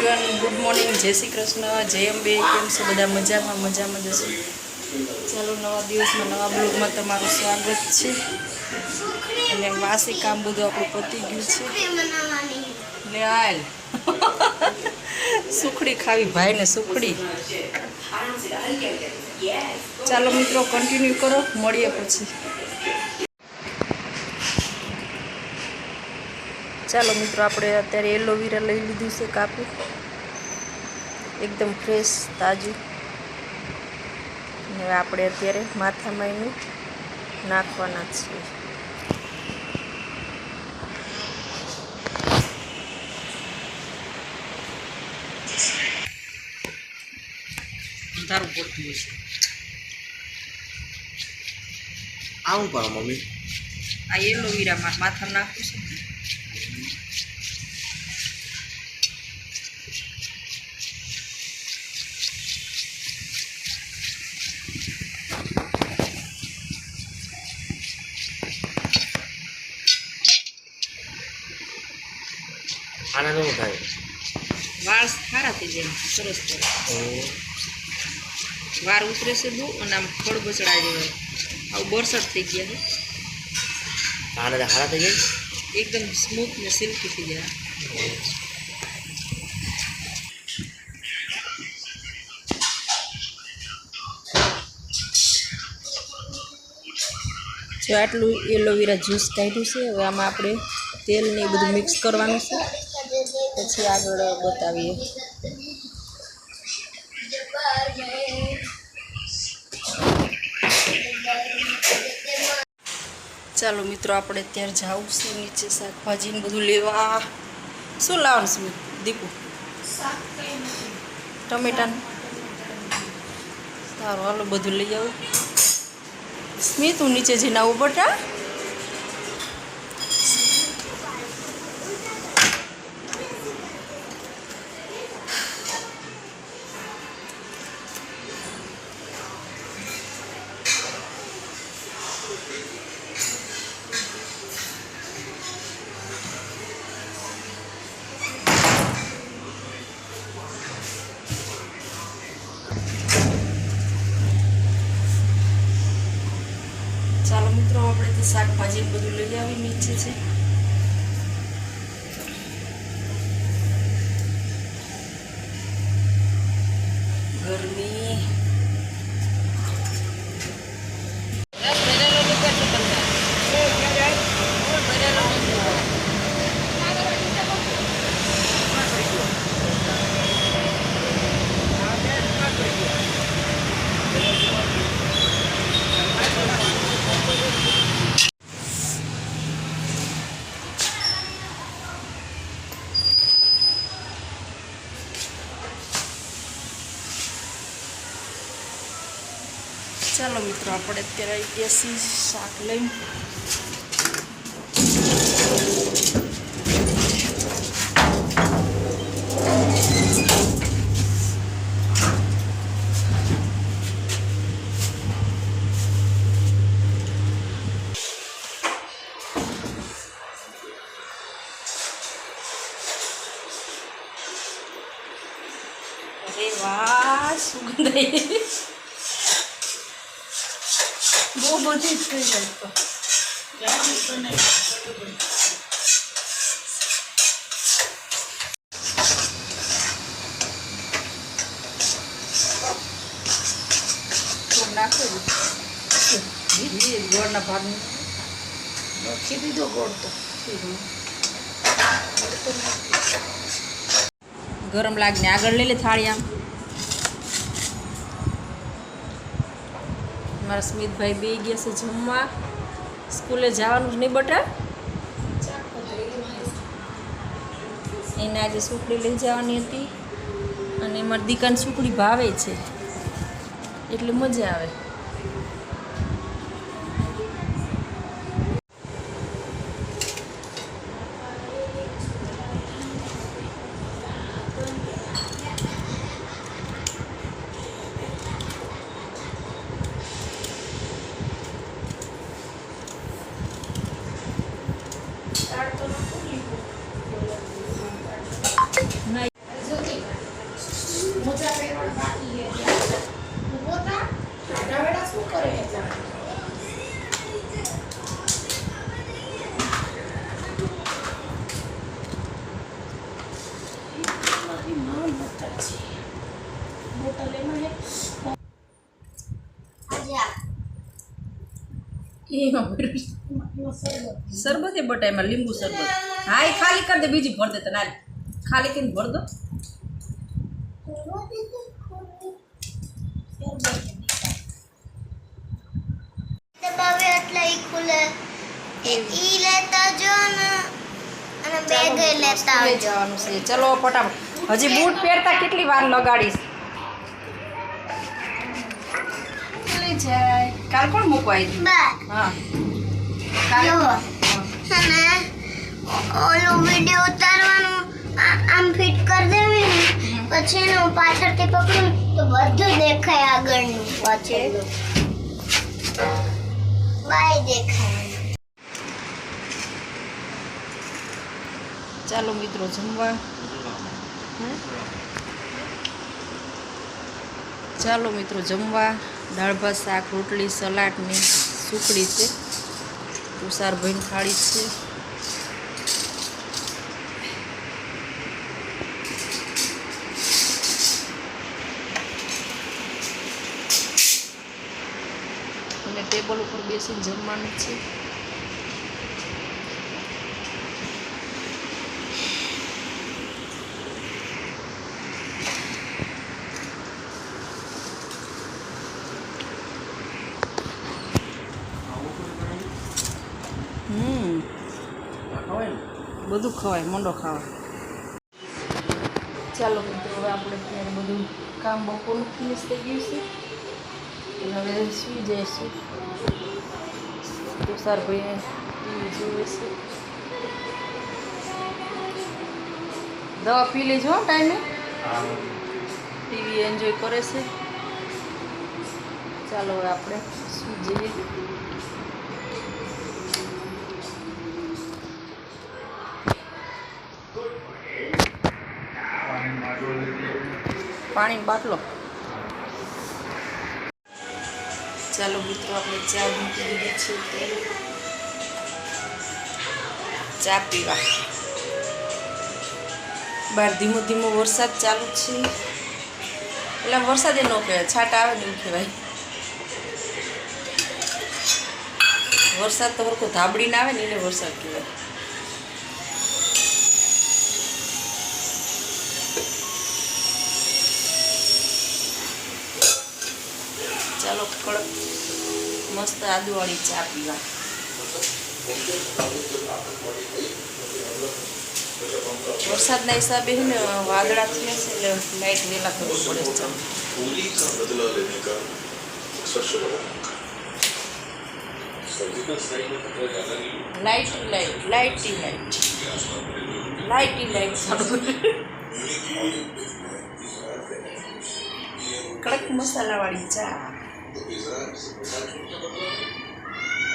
Everyone good morning જય શ્રી કૃષ્ણ, જય અંબે, કેમ છો બધા? મજામાં મજામાં જશો ચાલો, નવા દિવસમાં, નવા બ્લોગમાં તમારું સ્વાગત છે. અને વાસી કામ બધું આપણું પતી ગયું છે. ને હાલ. સુખડી ખાવી, ભાઈને સુખડી. ચાલો, મિત્રો કન્ટિન્યુ કરો. મળીએ પછી. ચાલો, મિત્રો, આપણે અત્યારે એલોવેરા લઈ લીધું છે કાપી. એકદમ ફ્રેશ તાજું. હવે આપણે અત્યારે માથામાં એનું નાખવાના જ છીએ. અંધારું પડતું છે. આવું કરો મમ્મી. આ એલોવેરામાં માથા નાખું છું. આના શું થાય. વાળ સારા થઈ જાય સરસ વાળ ઉતરે છે બહુ અને આમ ફળ બચડાઈ દેવાય આવું બરસટ થઈ ગયા છે. આને હારા થઈ જાય એકદમ સ્મૂથ ને સિલ્કી થઈ ગયા. જો આટલું એલોવેરા જ્યુસ કાઢ્યું છે હવે આમાં આપણે તેલ ને બધું મિક્સ કરવાનું છે. પછી આગળ બતાવીએ. ચાલો મિત્રો, આપણે અત્યારે જવું છે નીચે શાકભાજી ને બધું લેવા. શું લાવવાનું છે દીપુ? ટમેટા સારું, હાલો, બધું લઈ આવું. સ્મિત, હું નીચે જઈને આવું, બટા. આપણે તો શાકભાજી બધું લઈ આવી નીચે છે. ચાલો મિત્રો આપણે અત્યારે આવી ગયા છીએ શાક લઈને અરે વાહ સુગંધ આવી. બહુ બધી જ થઈ જાય તો થોડું નાખો ગોળના ભાગ નાખી દીધો ગોળ તો ગરમ લાગને આગળ લઈ લે થાળી આમ મારા સ્મિતભાઈ બે ગયા છે જમવા. સ્કૂલે જવાનું જ નહીં બટા. એને આજે સુખડી લઈ જવાની હતી. અને મારી દીકાને સુખડી ભાવે છે. એટલે મજા આવે નહીં એમાં ભર્યું છે. શરબત એ બટાઈમાં લીંબુ શરબત. હા એ ખાલી કરી દે બીજી ભર દે તને હાલ. ખાલી કરીને ભર દો. ચલો ફટાફટ. હજી બૂટ પહેરતા કેટલી વાર લગાડીશ? જાય કાલ કોણ મૂકવા આવી હા. કાલ. ઓલું વિડિયો ઉતારવાનું આમ ફિટ કરી દેવી પછી એને પાછળથી પકડું તો બધું દેખાય આગળનું પાછળનું. બાય દેખાય. ચાલો મિત્રો જમવા. ચાલો મિત્રો જમવા. દાળ ભાત, શાક, રોટલી, સલાડ ને સુખડી છે. તુષારભાઈની થાળી છે. અને ટેબલ ઉપર બેસીને જમવાનું છે. બધું ખવાય મોંડો ખાવાય. ચાલો મિત્રો હવે આપણે અત્યારે બધું કામ બપોરનું ફિનિશ થઈ ગયું છે. હવે સુઈ જઈશું. તુષારભાઈ ટીવી જોઈએ છે. દવા પી લેજો હો ટાઈમે. ટીવી એન્જોય કરે છે. ચાલો હવે આપણે સુઈ જઈએ. પાણીનો બાટલો. ચાલો મિત્રો, આપણે ચા મૂકી દીધી છે ચા પીવા. બહાર ધીમો ધીમો વરસાદ ચાલુ છે. એટલે વરસાદ એ ન કહેવાય, છાટ આવે ને એવું કહેવાય. વરસાદ તો હરખો ધાબડીને આવે ને એને વરસાદ કહેવાય. કડક કડક મસ્ત આદુવાળી ચા પીવા. વરસાદના હિસાબે છે ને, વાદળા થયા છે એટલે લાઇટ વેલા કરવું પડે લાઇટ લાઇટ લાઇટી લાઇટ લાઇટી લાઇટ કડક મસાલાવાળી ચા. the results resulting from the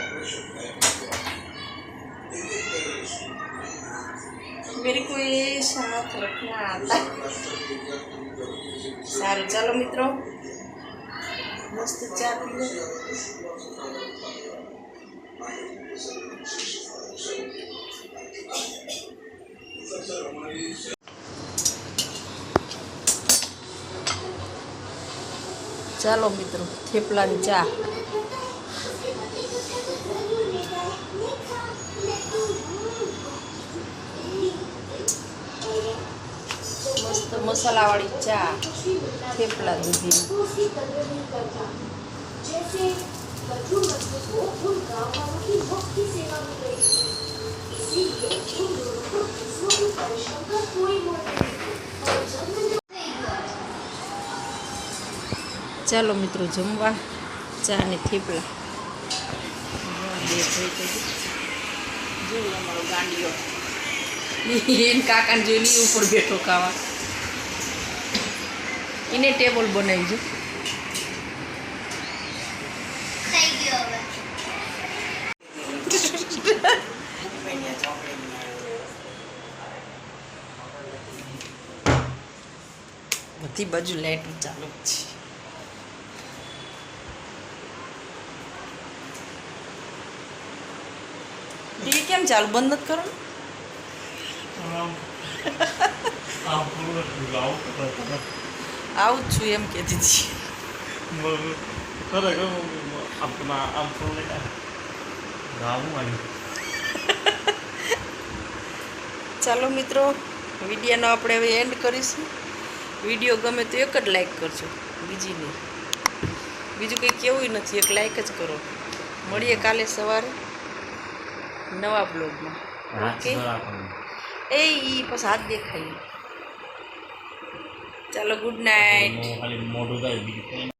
operation मेरे को ये साथ रखना आता सारू चलो मित्रों मस्त चाय पी लो सर हमारी ચાલો મિત્રો થેપલાની ચા. મસ્ત મસાલાવાળી ચા થેપલા દૂધી. ચાલો મિત્રો જમવા. ચા ને થેપલા. ગઈ અમારો ગાંડીઓ ઉપર બેઠો ખાવા. એને ટેબલ બનાવી બધી બાજુ લાઈટ ચાલુ છે ટીવી કેમ ચાલુ બંધ નથી કરો આવું જ છું એમ કહેતી હતી ચાલો મિત્રો, વિડીયોનો આપણે હવે એન્ડ કરીશું. વીડિયો ગમે તો એક જ લાઈક કરજો બીજી નહીં બીજું કંઈ કેવું નથી, એક લાઈક જ કરો. મળીએ કાલે સવારે. નવા બ્લોગમાં. ઓકે? એ ઈ પછી હાથ દેખાય. ચાલો ગુડ નાઇટ મોઢું